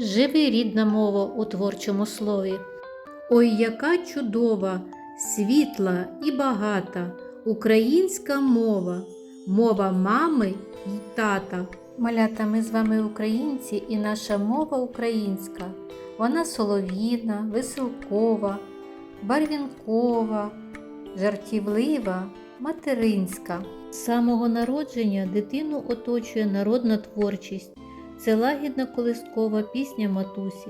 Живи рідна мова у творчому слові. Ой, яка чудова, світла і багата українська мова, мова мами й тата. Малята, ми з вами українці, і наша мова українська. Вона солов'їна, веселкова, барвінкова, жартівлива, материнська. З самого народження дитину оточує народна творчість. Це лагідна колискова пісня матусі.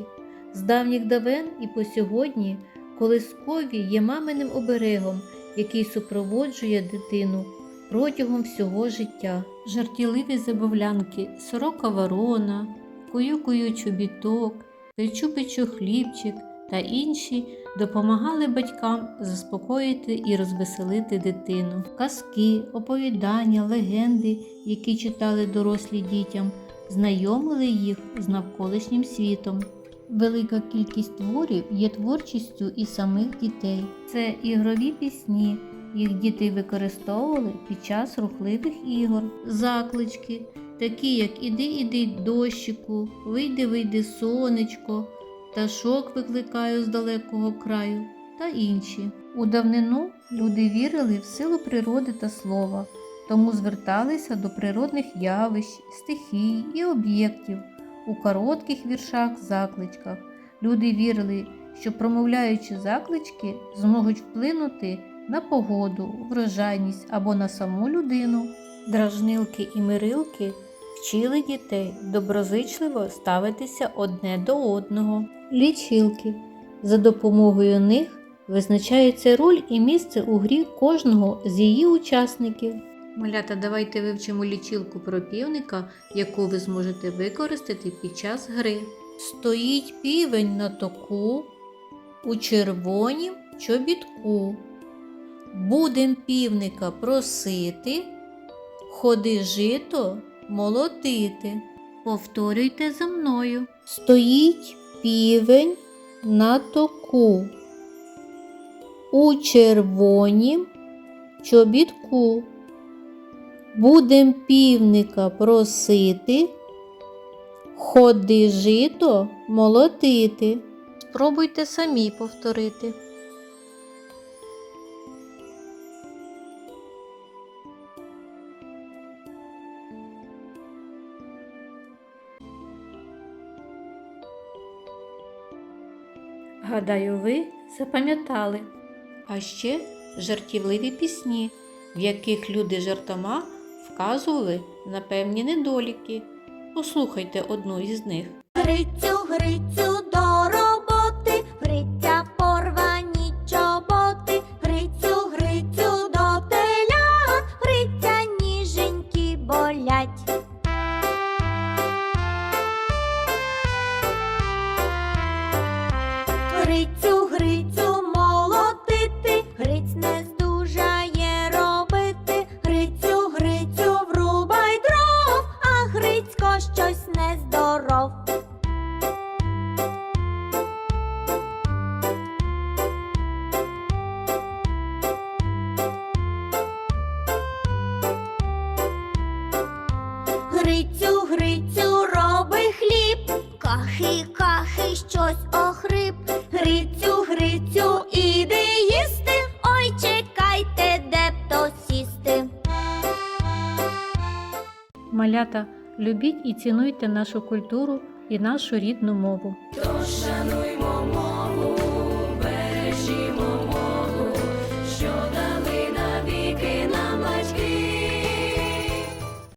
З давніх давен і по сьогодні колискові є маминим оберегом, який супроводжує дитину протягом всього життя. Жартівливі забавлянки, сорока ворона, кую-кую чобіток, печу-печу хлібчик та інші допомагали батькам заспокоїти і розвеселити дитину. Казки, оповідання, легенди, які читали дорослі дітям, знайомили їх з навколишнім світом. Велика кількість творів є творчістю і самих дітей. Це ігрові пісні. Їх діти використовували під час рухливих ігор, заклички, такі як Іди, іди, дощику, вийди, вийди, сонечко, пташок викликаю з далекого краю та інші. У давнину люди вірили в силу природи та слова, тому зверталися до природних явищ, стихій і об'єктів у коротких віршах, закличках. Люди вірили, що промовляючи заклички, зможуть вплинути на погоду, врожайність або на саму людину. Дражнилки і мирилки вчили дітей доброзичливо ставитися одне до одного. Лічилки. За допомогою них визначається роль і місце у грі кожного з її учасників. Малята, давайте вивчимо лічилку про півника, яку ви зможете використати під час гри. Стоїть півень на току у червонім чобітку. Будем півника просити, ходи жито молотити. Повторюйте за мною. Стоїть півень на току у червонім чобітку. Будем півника просити, ходи жито молотити. Спробуйте самі повторити. Гадаю, ви запам'ятали. А ще жартівливі пісні, в яких люди жартома вказували на певні недоліки. Послухайте одну із них. Грицю, Грицю, Грицю, Грицю, роби хліб, кахи, кахи, щось охрип. Грицю, Грицю, іди їсти. Ой, чекайте, де б то сісти. Малята, любіть і цінуйте нашу культуру і нашу рідну мову. Тож шануймо